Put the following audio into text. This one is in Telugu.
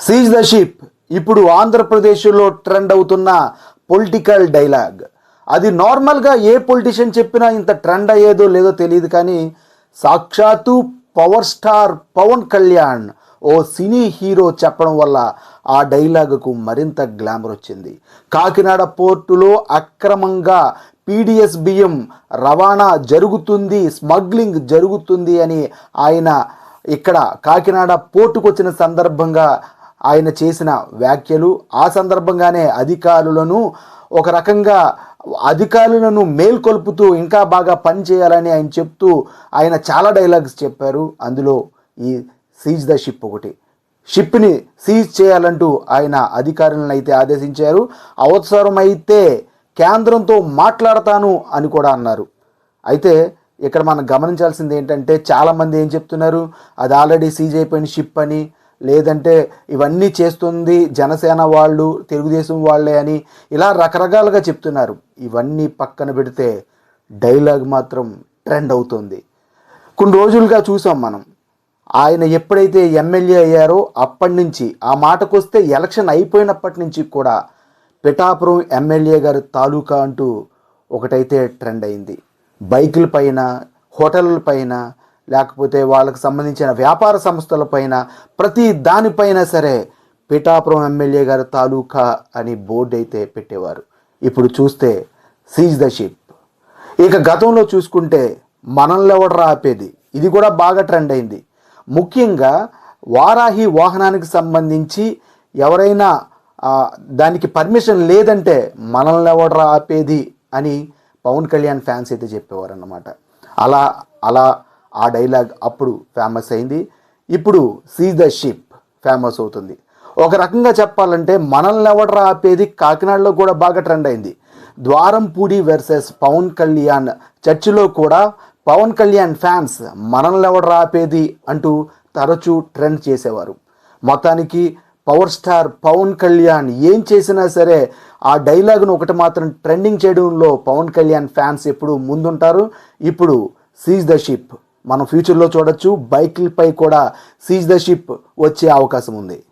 సీజ్ ద షిప్ ఇప్పుడు ఆంధ్రప్రదేశ్లో ట్రెండ్ అవుతున్న పొలిటికల్ డైలాగ్. అది నార్మల్గా ఏ పొలిటిషియన్ చెప్పినా ఇంత ట్రెండ్ అయ్యేదో లేదో తెలియదు కానీ సాక్షాత్తు పవర్ స్టార్ పవన్ కళ్యాణ్ ఓ సినీ హీరో చెప్పడం వల్ల ఆ డైలాగుకు మరింత గ్లామర్ వచ్చింది. కాకినాడ పోర్టులో అక్రమంగా పీడిఎస్ బియ్యం రవాణా జరుగుతుంది స్మగ్లింగ్ జరుగుతుంది అని ఆయన ఇక్కడ కాకినాడ పోర్టుకు వచ్చిన సందర్భంగా ఆయన చేసిన వ్యాఖ్యలు ఆ సందర్భంగానే అధికారులను ఒక రకంగా అధికారులను మేల్కొల్పుతూ ఇంకా బాగా పని చేయాలని ఆయన చెప్తూ ఆయన చాలా డైలాగ్స్ చెప్పారు. అందులో ఈ సీజ్ ద షిప్ ఒకటి. షిప్ని సీజ్ చేయాలంటూ ఆయన అధికారులను అయితే ఆదేశించారు. అవసరమైతే కేంద్రంతో మాట్లాడతాను అని కూడా అన్నారు. అయితే ఇక్కడ మనం గమనించాల్సింది ఏంటంటే చాలామంది ఏం చెప్తున్నారు? అది ఆల్రెడీ సీజ్ అయిపోయిన షిప్ అని లేదంటే ఇవన్నీ చేస్తుంది జనసేన వాళ్ళు తెలుగుదేశం వాళ్ళే అని ఇలా రకరకాలుగా చెప్తున్నారు. ఇవన్నీ పక్కన పెడితే డైలాగ్ మాత్రం ట్రెండ్ అవుతుంది. కొన్ని రోజులుగా చూసాం మనం. ఆయన ఎప్పుడైతే ఎమ్మెల్యే అయ్యారో అప్పటి నుంచి ఆ మాటకొస్తే ఎలక్షన్ అయిపోయినప్పటి నుంచి కూడా పిఠాపురం ఎమ్మెల్యే గారి తాలూకా అంటూ ఒకటైతే ట్రెండ్ అయింది. బైకుల పైన హోటళ్ళ పైన లేకపోతే వాళ్ళకు సంబంధించిన వ్యాపార సంస్థల పైన ప్రతి దానిపైన సరే పిఠాపురం ఎమ్మెల్యే గారి తాలూకా అని బోర్డు అయితే పెట్టేవారు. ఇప్పుడు చూస్తే సీజ్ ద షిప్ ఇక గతంలో చూసుకుంటే మనల్ని ఎవడరా ఆపేది? ఇది కూడా బాగా ట్రెండ్ అయింది. ముఖ్యంగా వారాహి వాహనానికి సంబంధించి ఎవరైనా దానికి పర్మిషన్ లేదంటే మనల్ని ఎవడరా ఆపేది అని పవన్ కళ్యాణ్ ఫ్యాన్స్ అయితే చెప్పేవారు అన్నమాట అలా అలా ఆ డైలాగ్ అప్పుడు ఫేమస్ అయింది. ఇప్పుడు సీజ్ ద షిప్ ఫేమస్ అవుతుంది. ఒక రకంగా చెప్పాలంటే మనల్ని ఎవడరా ఆపేది? కాకినాడలో కూడా బాగా ట్రెండ్ అయింది. ద్వారంపూడి వర్సెస్ పవన్ కళ్యాణ్ చర్చిలో కూడా పవన్ కళ్యాణ్ ఫ్యాన్స్ మనల్ని ఎవడరా ఆపేది? అంటూ తరచూ ట్రెండ్ చేసేవారు. మొత్తానికి పవర్ స్టార్ పవన్ కళ్యాణ్ ఏం చేసినా సరే ఆ డైలాగ్ను ఒకటి మాత్రం ట్రెండింగ్ చేయడంలో పవన్ కళ్యాణ్ ఫ్యాన్స్ ఎప్పుడు ముందుంటారు. ఇప్పుడు సీజ్ ద షిప్ మనం ఫ్యూచర్లో చూడొచ్చు. బైక్లపై కూడా సీజ్ ద షిప్ వచ్చే అవకాశం ఉంది.